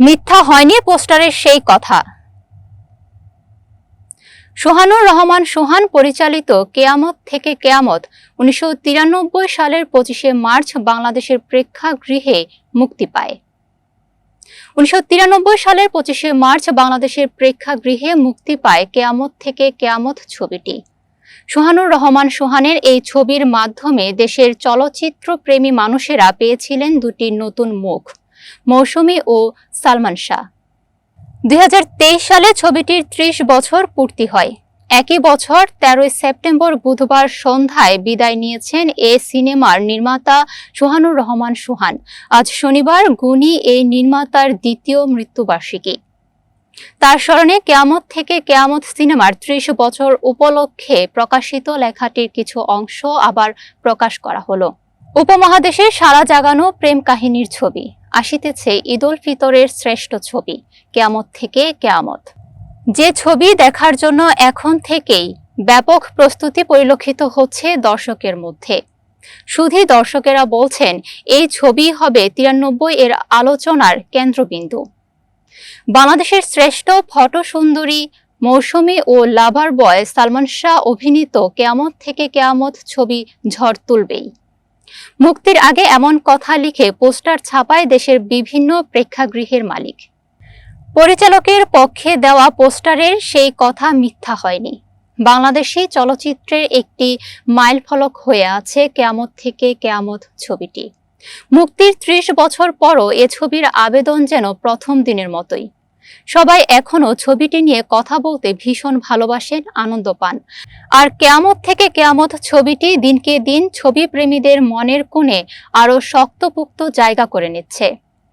মিথ্যা হয়নি পোস্টারের সেই কথা। সোহানুর রহমান সোহান পরিচালিত কেয়ামত থেকে কেয়ামত উনিশশো তিরানব্বই সালের পঁচিশে মার্চ বাংলাদেশের প্রেক্ষাগৃহে মুক্তি পায়। উনিশশো তিরানব্বই সালের পঁচিশে মার্চ বাংলাদেশের প্রেক্ষাগৃহে মুক্তি পায় কেয়ামত থেকে কেয়ামত ছবিটি। সোহানুর রহমান সোহানের এই ছবির মাধ্যমে দেশের চলচ্চিত্র প্রেমী মানুষেরা পেয়েছিলেন দুটি নতুন মুখ। মৌসুমী ও সালমান শাহ। দুই হাজার তেইশ সালে ছবিটির ত্রিশ বছর পূর্তি হয়। একই বছর তেরোই সেপ্টেম্বর বুধবার সন্ধ্যায় বিদায় নিয়েছেন এ সিনেমার নির্মাতা সোহানুর রহমান সোহান। আজ শনিবার গুণী এই নির্মাতার দ্বিতীয় মৃত্যুবার্ষিকী। তার স্মরণে কেয়ামত থেকে কেয়ামত সিনেমার ত্রিশ বছর উপলক্ষে প্রকাশিত লেখাটির কিছু অংশ আবার প্রকাশ করা হলো। উপমহাদেশে সারা জাগানো প্রেম কাহিনীর ছবি। আসিতেছে ঈদুল ফিতরের শ্রেষ্ঠ ছবি, কেয়ামত থেকে কেয়ামত। যে ছবি দেখার জন্য এখন থেকেই ব্যাপক প্রস্তুতি পরিলক্ষিত হচ্ছে দর্শকের মধ্যে। শুধু দর্শকেরা বলছেন, এই ছবি হবে তিরানব্বই এর আলোচনার কেন্দ্রবিন্দু। বাংলাদেশের শ্রেষ্ঠ ফটো সুন্দরী মৌসুমী ও লাভার বয় সালমান শাহ অভিনীত কেয়ামত থেকে কেয়ামত ছবি ঝড় তুলবেই। মুক্তির আগে এমন কথা লিখে পোস্টার ছাপায় দেশের বিভিন্ন প্রেক্ষাগৃহের মালিক। পরিচালকের পক্ষে দেওয়া পোস্টারের সেই কথা মিথ্যা হয়নি। বাংলাদেশি চলচ্চিত্রের একটি মাইলফলক হয়ে আছে কেয়ামত থেকে কেয়ামত ছবিটি। মুক্তির ত্রিশ বছর পরও এ ছবির আবেদন যেন প্রথম দিনের মতোই। সবাই এখনও ছবিটি নিয়ে কথা বলতে ভীষণ ভালোবাসেন আনন্দ পান। আর কেয়ামত থেকে কেয়ামত ছবিটি দিনকে দিন ছবি প্রেমীদের মনের কোণে আরও শক্তপুক্ত জায়গা করে নিচ্ছে।